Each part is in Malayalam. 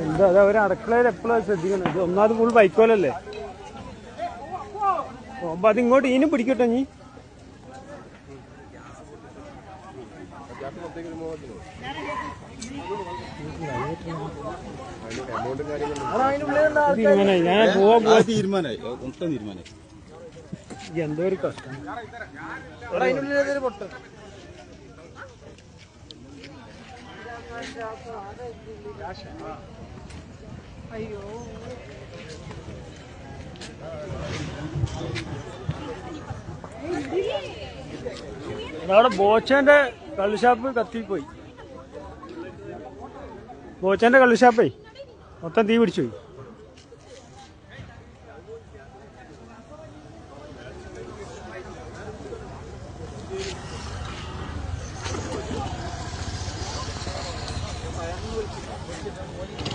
എന്താ അതാ ഒരു അടുക്കളയിൽ എപ്പോഴും ശ്രദ്ധിക്കണം? ഇത് ഒന്നാമത് ഫുൾ ബൈക്കോലല്ലേ അപ്പൊ അത് ഇങ്ങോട്ട് ഇനിയും പിടിക്കട്ടെ നീ ഞാൻ പോവാ തീരുമാനമായി എന്തോ ഒരു കഷ്ടം അവിടെ ബോച്ചന്റെ കള്ളുഷാപ്പ് കത്തിപ്പോയി ബോച്ചന്റെ കള്ളുഷാപ്പേ മൊത്തം തീ പിടിച്ചു പോയി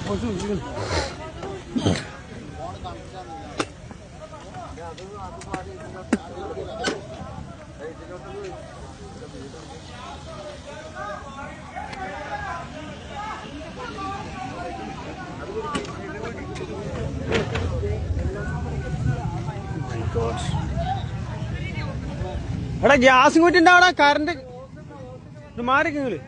കുറച്ച് വിളിക്കുന്നു. എടാ ഗ്യാസ് കൂറ്റിന്റെ അവിടെ കറണ്ട് മാറി നിങ്ങൾ.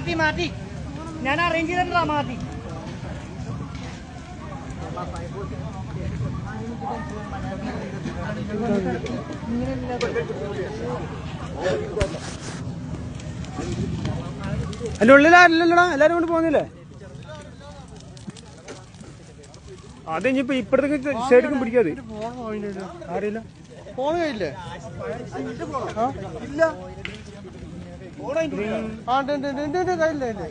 മാറ്റി മാറ്റി. ഞാൻ അറേഞ്ച് ചെയ്തിട്ടാ മാറ്റി. അല്ല ഉള്ളിലാരില്ലല്ലോടാ എല്ലാരും കൊണ്ട് പോകുന്നില്ലേ അത് ഇനിയിപ്പോ ഇപ്പഴത്തേക്ക് സൈഡിലും പിടിക്കാതെ. അറിയില്ല ഫോൺ കഴിയില്ലേ? ഇല്ല. ആ ഉണ്ട്, ഉണ്ട്, ഉണ്ട്, ഉണ്ട്, ഉണ്ട്, കയ്യില്ലേ ഉണ്ട്.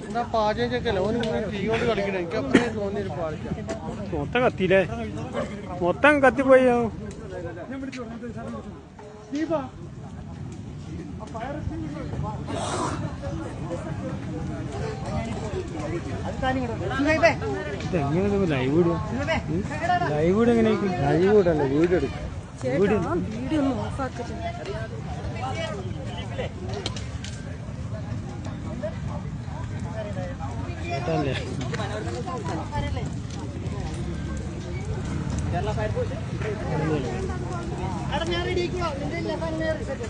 എന്നാ പാചകം ചെക്കല്ല ഓന് ഇങ്ങനെ തീ കൊണ്ട് കളിക്കണേ എനിക്ക് അപ്പഴേ തോന്നിയൊരു പാടിച്ച മൊത്തം കത്തിയില്ലേ മൊത്തം കത്തിപ്പോയി ഇതെങ്ങനെ ലൈവ് ഇടുക ലൈവ് ഇടുക എങ്ങനെയായിരിക്കും? ലൈവ് ഇടല്ലേ വീഡിയോ എടുക്കും. വീഡിയോ വീഡിയോ ഒന്ന് ഓഫാക്കിട്ടുണ്ട് അതല്ലേ ഞാൻ റെഡി ആയിക്കോളാം നിന്റെ ഇല്ല, അപ്പൊ അങ്ങനെ reset